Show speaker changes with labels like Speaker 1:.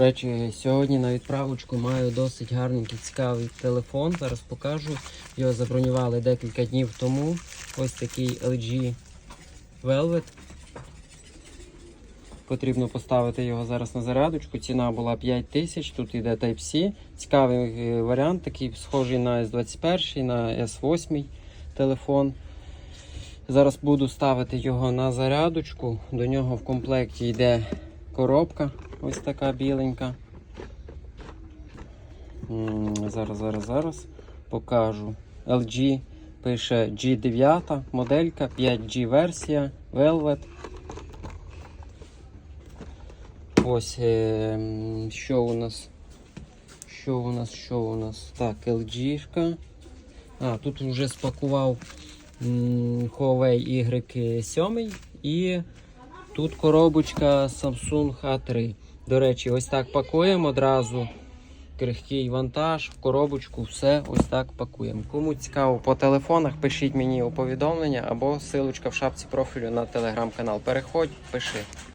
Speaker 1: Речі, сьогодні на відправочку маю досить гарненький цікавий телефон. Зараз покажу. Його забронювали декілька днів тому. Ось такий LG Velvet. Потрібно поставити його зараз на зарядочку. Ціна була 5 тисяч, тут йде Type-C. Цікавий е, варіант, такий схожий на S21, на S8 телефон. Зараз буду ставити його на зарядочку. До нього в комплекті йде коробка, ось така біленька. Зараз, зараз, зараз покажу. LG пише G9 моделька, 5G версія, Velvet. Ось е, що у нас. Що у нас, що у нас? Так, LG-шка. А, тут вже спакував Huawei Y7 і тут коробочка Samsung A3. До речі, ось так пакуємо одразу. Крихкий вантаж, в коробочку, все ось так пакуємо. Кому цікаво по телефонах, пишіть мені у повідомлення або силочка в шапці профілю на телеграм-канал. Переходь, пиши.